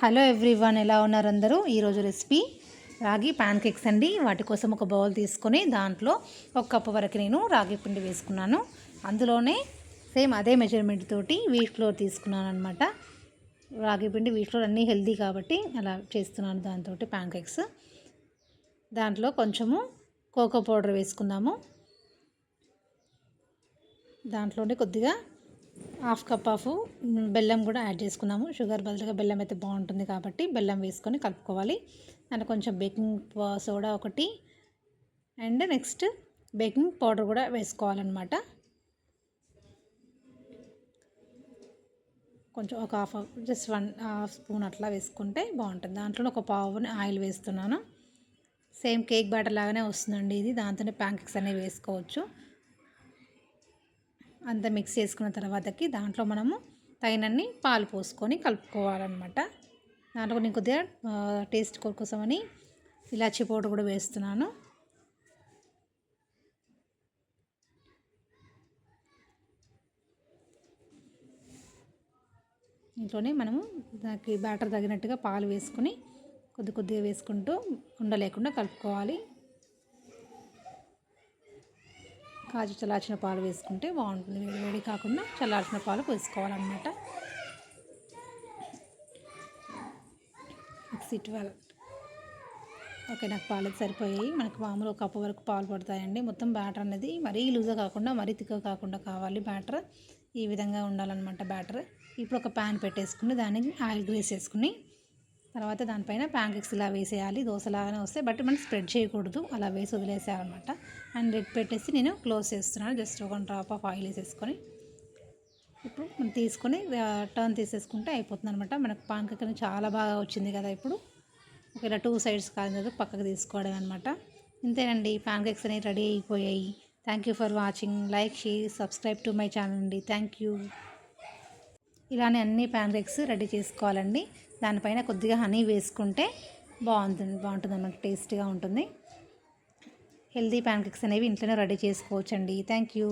Hello everyone ఎలా ఉన్నారు అందరూ? ఈరోజు రెసిపీ రాగి ప్యాన్ కేక్స్ అండి. వాటి కోసం ఒక బౌల్ తీసుకొని దాంట్లో ఒక కప్పు వరకు నేను రాగి పిండి వేసుకున్నాను. అందులోనే సేమ్ అదే మెజర్మెంట్ తోటి వీట్ ఫ్లోర్ తీసుకున్నాను అనమాట రాగి పిండి వీట్ ఫ్లోర్ అన్నీ హెల్దీ కాబట్టి అలా చేస్తున్నాను దాంతో ప్యాన్ కేక్స్. దాంట్లో కొంచెము కోకో పౌడర్ వేసుకుందాము. దాంట్లోనే కొద్దిగా హాఫ్ కప్ ఆఫ్ బెల్లం కూడా యాడ్ చేసుకున్నాము. షుగర్ బదులుగా బెల్లం అయితే బాగుంటుంది కాబట్టి బెల్లం వేసుకొని కలుపుకోవాలి. అండ్ కొంచెం బేకింగ్ సోడా ఒకటి అండ్ నెక్స్ట్ బేకింగ్ పౌడర్ కూడా వేసుకోవాలన్నమాట. కొంచెం ఒక half just one half spoon అట్లా వేసుకుంటే బాగుంటుంది. దాంట్లో ఒక పావుని ఆయిల్ వేస్తున్నాను. సేమ్ కేక్ బ్యాటర్ లాగానే వస్తుందండి ఇది. దాంతోనే ప్యాన్ కేక్స్ అనేవి వేసుకోవచ్చు. అంతా మిక్స్ చేసుకున్న తర్వాతకి దాంట్లో మనము తగినన్ని పాలు పోసుకొని కలుపుకోవాలన్నమాట. దాంట్లో నేను కొద్దిగా టేస్ట్ కోసమని ఇలాచీ పౌడర్ కూడా వేస్తున్నాను. ఇంట్లోనే మనము దానికి బ్యాటర్ తగినట్టుగా పాలు వేసుకొని కొద్ది కొద్దిగా వేసుకుంటూ ఉండలేకుండా కలుపుకోవాలి. కాజు చల్లార్చిన పాలు వేసుకుంటే బాగుంటుంది. వేడి వేడి కాకుండా చల్లార్చిన పాలు పోసుకోవాలన్నమాట. సిక్స్ ట్వెల్వ్ ఓకే నాకు పాలు సరిపోయాయి. మనకు మామూలు ఒక కప్పు వరకు పాలు పడతాయండి. మొత్తం బ్యాటర్ అనేది మరీ లూజ్గా కాకుండా మరీ తిక్క కాకుండా కావాలి బ్యాటర్. ఈ విధంగా ఉండాలన్నమాట బ్యాటర్. ఇప్పుడు ఒక ప్యాన్ పెట్టేసుకుని దానికి ఆయిల్ గ్రేస్ చేసుకుని తర్వాత దానిపైన ప్యాన్ కేక్స్ ఇలా వేసేయాలి. దోశలాగానే వస్తాయి. బట్ మనం స్ప్రెడ్ చేయకూడదు. అలా వేసి వదిలేసేయాలన్నమాట. అండ్ రెడ్ పెట్టేసి నేను క్లోజ్ చేస్తున్నాను. జస్ట్ ఒక డ్రాప్ ఆఫ్ ఆయిల్ వేసేసుకొని. ఇప్పుడు మనం తీసుకొని టర్న్ తీసేసుకుంటే అయిపోతుంది అనమాట మనకు పాన్ కేక్ చాలా బాగా వచ్చింది కదా ఇప్పుడు. ఒకవేళ టూ సైడ్స్ కాదు పక్కకు తీసుకోవడం అనమాట ఇంతేనండి. పాన్ కేక్స్ అనేవి రెడీ అయిపోయాయి. Thank you for watching like share subscribe to my channel అండి. థ్యాంక్ యూ ఇలానే అన్ని ప్యాన్ కేక్స్ రెడీ చేసుకోవాలండి. దానిపైన కొద్దిగా హనీ వేసుకుంటే బాగుంటుంది బాగుంటుంది అన్నమాట టేస్ట్గా ఉంటుంది. హెల్దీ ప్యాన్ కేక్స్ అనేవి ఇంట్లోనే రెడీ చేసుకోవచ్చండి. Thank you.